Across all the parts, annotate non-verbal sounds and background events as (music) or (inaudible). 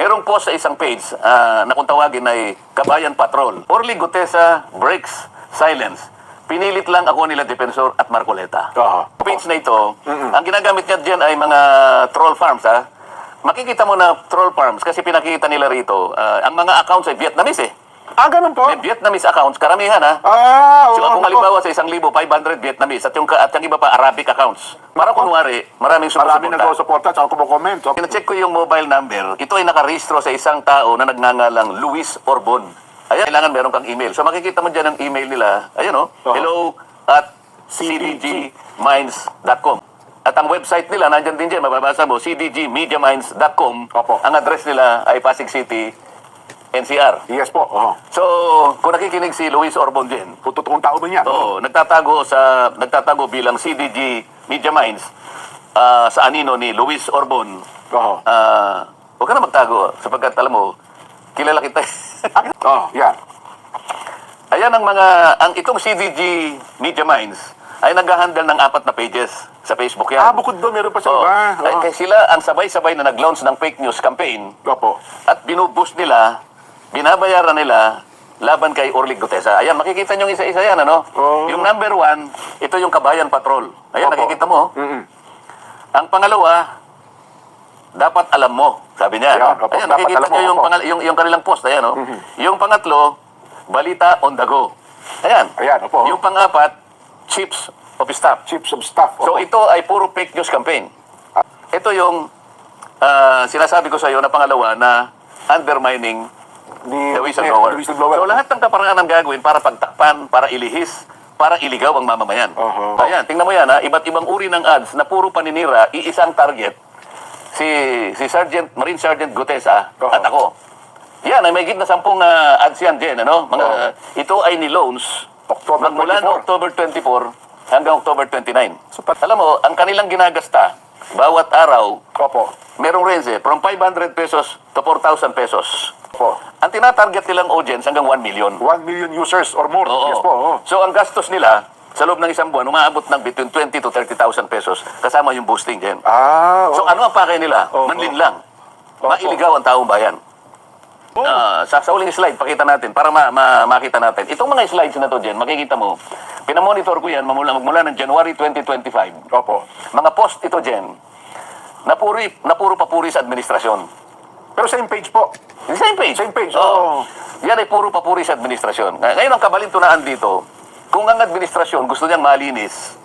Merong post sa isang page ah, na kung tawagin ay Kabayan Patrol. Orly Gutesa breaks silence. Pinilit lang ako nila Defensor at Marcoleta. Aha. Page na ito, ang ginagamit niya dyan ay mga troll farms ha. Makikita mo na troll farms kasi pinakita nila rito, ah, ang mga accounts ay Vietnamese eh. Ah, ganun po? May Vietnamese accounts, karamihan ha. Ah, oo. So kung halimbawa sa isang libo, 500 Vietnamese at yung, at yung iba pa Arabic accounts. Para kunwari, maraming Maraming sumusuporta. nag-suporta at kumukomment. So, Kina-check ko yung mobile number. Ito ay nakarehistro sa isang tao na nagngangalang Luis Orbon. Ayan, kailangan meron kang email. So makikita mo dyan ang email nila. Ayun o, Oo. hello at cdgminds.com. At ang website nila, nandyan din dyan, mababasa mo, cdgmediaminds.com. Ang address nila ay Pasig City, NCR. yes po. Oo. So, kung nakikinig si Luis Orbon din, Kung totoong tao ba niya? Oo, nagtatago sa nagtatago bilang CDG Media Minds ah, sa anino ni Luis Orbon. Oo. Ah, huwag ka na magtago sapagkat alam mo, kilala kita. (laughs) Oh, yan. Ayan ang mga ang itong CDG Media Minds ay nag-handle ng apat na pages sa Facebook yan. Ah, bukod doon, meron pa sa Oo. iba. Kaya- Oo. kaya sila ang sabay-sabay na nag-launch ng fake news campaign Opo. at binuboost nila, binabayaran nila laban kay Orlig Gutesa. Ayan, makikita nyo isa-isa yan, ano? Oo. Yung number one, ito yung Kabayan Patrol. Ayan, Opo. nakikita mo. oh. Mm-mm. Ang pangalawa, dapat alam mo. Sabi niya, Ayan, no? Ayan, dapat nakikita nyo yung, pangal- yung, yung kanilang post. Ayan, no? Yung pangatlo, balita on the go. Ayan. Ayan, opo. Yung pangapat, chips of staff. Chiefs of staff. So Opo. ito ay puro fake news campaign. Ito yung ah, sinasabi ko sa iyo na pangalawa na undermining Ni- the whistleblower. The whistleblower. So lahat ng kaparaan ang gagawin para pagtakpan, para ilihis, para iligaw ang mamamayan. Oho. Ayan, tingnan mo yan ha, iba't ibang uri ng ads na puro paninira, iisang target. Si si Sergeant, Marine Sergeant Gutesa Oho. at ako. Yan, ay may git na sampung ah, ads yan din, ano? Mga, ito ay ni loans October magmula 24. no October 24 hanggang October 29. So, pat- alam mo, ang kanilang ginagasta, bawat araw, Opo. merong range eh, from 500 pesos to 4,000 pesos. Opo. Ang tinatarget nilang audience hanggang 1 million. 1 million users or more. Oo. Yes po. oo. So ang gastos nila sa loob ng isang buwan, umaabot ng between 20 to 30,000 pesos kasama yung boosting din. Ah, So oo. ano ang pakay nila? Oo. Manlin lang. Opo. Mailigaw ang taong bayan. Oo. Ah, sa, sa uling slide, pakita natin para ma, ma- makita natin. Itong mga slides na to, Jen, makikita mo, pinamonitor ko yan mamula, magmula ng January 2025. Opo. Mga post ito, Jen, na puro, na puro papuri sa administrasyon. Pero same page po. Same page. Same page, Oo. Yan ay puro papuri sa administrasyon. Ngay- Ngayon ang kabalintunaan dito, kung ang administrasyon gusto niyang malinis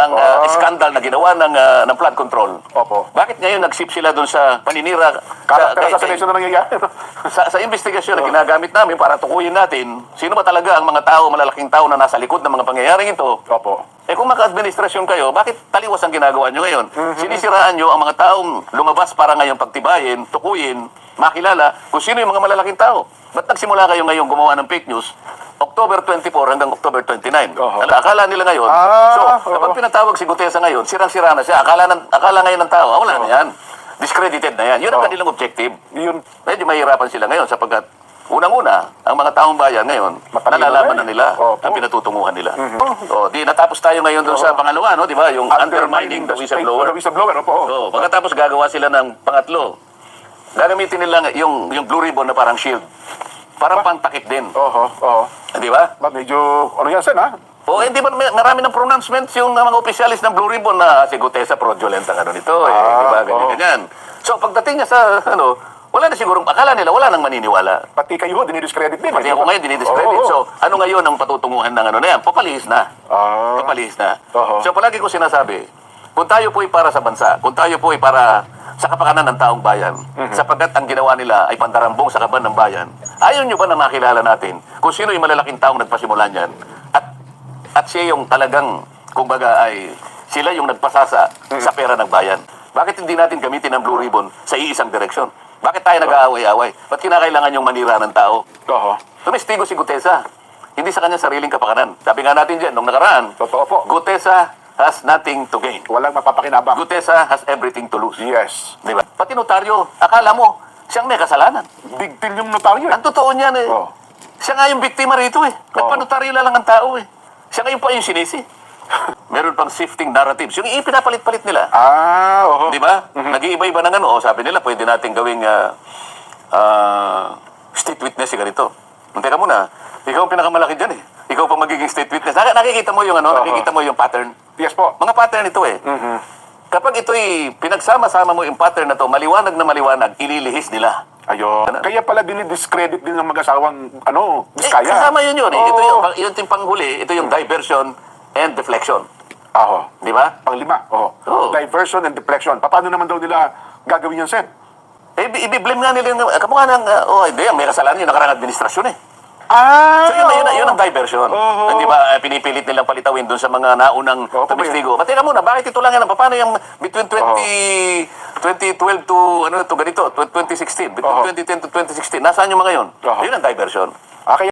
ang Ah. skandal na ginawa ng, ah, ng flood control, Opo. bakit ngayon nag-sip sila doon sa paninira Character kay- kay- assassination na nangyayari. (laughs) sa, sa investigasyon na ginagamit namin para tukuyin natin sino ba talaga ang mga tao, malalaking tao na nasa likod ng mga pangyayaring ito. Opo. Eh kung maka-administrasyon kayo, bakit taliwas ang ginagawa nyo ngayon? Sinisiraan nyo ang mga taong lumabas para ngayon pagtibayin, tukuyin, makilala kung sino yung mga malalaking tao. Ba't nagsimula kayo ngayon gumawa ng fake news? October 24 hanggang October 29. Oho. Ala, Akala nila ngayon. Ah, so, kapag pinatawag si Gutesa ngayon, sirang-sira na siya. Akala, ng, akala ngayon ng tao, ah, wala na yan. Discredited na yan. Yun ang Oo. kanilang objective Yun. medyo mahirapan sila ngayon sapagkat unang-una, ang mga taong bayan ngayon, Matalino nalalaman na na eh. nila Opo. ang pinatutunguhan nila. O, di natapos tayo ngayon doon sa pangalawa, no, di ba? Yung undermining the whistleblower. The whistleblower, opo. oo. So, pagkatapos gagawa sila ng pangatlo, gagamitin nila yung, yung blue ribbon na parang shield. Parang pantakip din. Oho, oo. Di ba? Ba, medyo, ano yan, Sen, ha? O, hindi ba may- marami ng pronouncements yung mga opisyalis ng Blue Ribbon na si Gutesa fraudulent ang ano nito, eh, Ah, di ba? Ganyan, oo. ganyan. So, pagdating niya sa, ano, wala na sigurong, akala nila, wala nang maniniwala. Pati kayo dinidiscredit din. Pati eh, ako di ba? ngayon dinidiscredit. Oo, oo. So, ano ngayon ang patutunguhan ng ano na yan? Papalihis na. Ah, Papalihis na. Oo. So, palagi ko sinasabi, kung tayo po ay para sa bansa, kung tayo po ay para sa kapakanan ng taong bayan, Mhm. sapagkat ang ginawa nila ay pandarambong sa kaban ng bayan, ayaw nyo ba na makilala natin kung sino yung malalaking taong nagpasimula niyan? At, at siya yung talagang, kumbaga ay, sila yung nagpasasa Mhm. sa pera ng bayan. Bakit hindi natin gamitin ang Blue Ribbon sa iisang direksyon? Bakit tayo nag-aaway-aaway? Ba't kinakailangan yung manira ng tao? Oho. Tumistigo si Gutesa. Hindi sa kanyang sariling kapakanan. Sabi nga natin dyan, nung nakaraan, Totoo po. Gutesa has nothing to gain. Walang mapapakinabang. Gutesa has everything to lose. Yes. Di ba? Pati notaryo, akala mo, siyang may kasalanan. Big deal yung notaryo. eh. Ang totoo niyan eh. Oh. Siya nga yung biktima rito eh. Nagpanotaryo lang ang tao eh. Siya ngayon pa yung sinisi. (laughs) Meron pang shifting narratives. Yung ipinapalit-palit nila. Ah, oho. Di ba? Nag-iiba-iba ng ano. O, sabi nila, pwede natin gawing ah, ah, state witness si ganito. Teka muna, ikaw ang pinakamalaki dyan eh. Ikaw pa magiging state witness. Nak- nakikita mo yung ano, Oo. nakikita mo yung pattern. Yes po. Mga pattern ito eh. Mhm. Kapag ito'y pinagsama-sama mo yung pattern na to, maliwanag na maliwanag, ililihis nila. Ayun. Ano? Kaya pala dinidiscredit din ng mag-asawang, ano, Eh, Biskaya. kasama yun yun eh. Oo. Ito yung, yun yung panghuli, ito yung diversion and deflection. Aho. Di ba? Panglima. Oh. Oo. Diversion and deflection. Paano naman daw nila gagawin yan, Sen? Eh, i-blame nga nila yung, kamukha ng, uh, oh, hindi, may kasalanan yung nakarang administrasyon eh. Ah! So yun, yun, yun ang diversion. Oo. Hindi ba eh, pinipilit nilang palitawin doon sa mga naunang Oo, tumistigo. But teka muna, bakit ito lang yan? Paano yung between 20, 2012 to, ano to, ganito, 2016, between Oo. 2010 to 2016, nasaan yung mga yun? Oo. Yun ang diversion. Ah, kaya